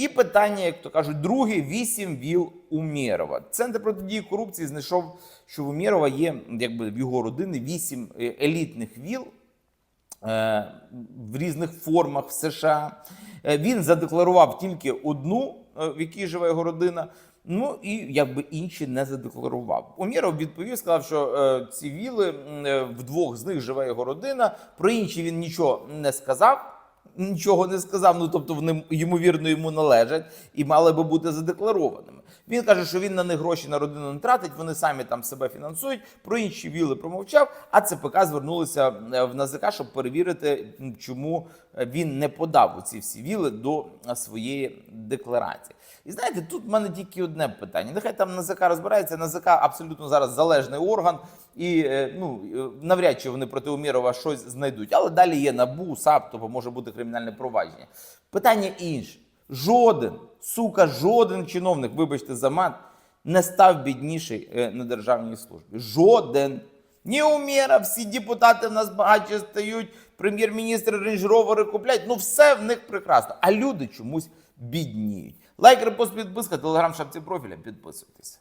І питання, як то кажуть, друге вісім віл Умєрова. Центр протидії корупції знайшов, що в Умєрова є, якби в його родини, вісім е, елітних віл е, в різних формах в США. Е, Він задекларував тільки одну, в якій живе його родина. Ну і якби інші не задекларував. Умєров відповів, сказав, що ці віли в двох з них живе його родина. Про інші він нічого не сказав. Нічого не сказав, ну тобто вони ймовірно йому належать і мали би бути задекларованими. Він каже, що він на них гроші на родину не тратить, вони самі там себе фінансують. Про інші віли промовчав. А ЦПК звернулися е, в НАЗК, щоб перевірити, чому е, він не подав у ці всі віли до е, своєї декларації. І знаєте, тут в мене тільки одне питання. Нехай там НАЗК розбирається. НАЗК абсолютно зараз залежний орган, і ну навряд чи вони проти Умірова щось знайдуть. Але далі є НАБУ, САП, тобто може бути кримінальне провадження. Питання інше. Жоден, сука, жоден чиновник, вибачте за мат, не став бідніший е, на державній службі. Жоден. Ні уміра, всі депутати в нас багатше стають, прем'єр-міністр рейндж-ровери купляють. Ну все в них прекрасно. А люди чомусь бідніють. Лайк, репост, підписка, телеграм, шапці профіля. Підписуйтесь.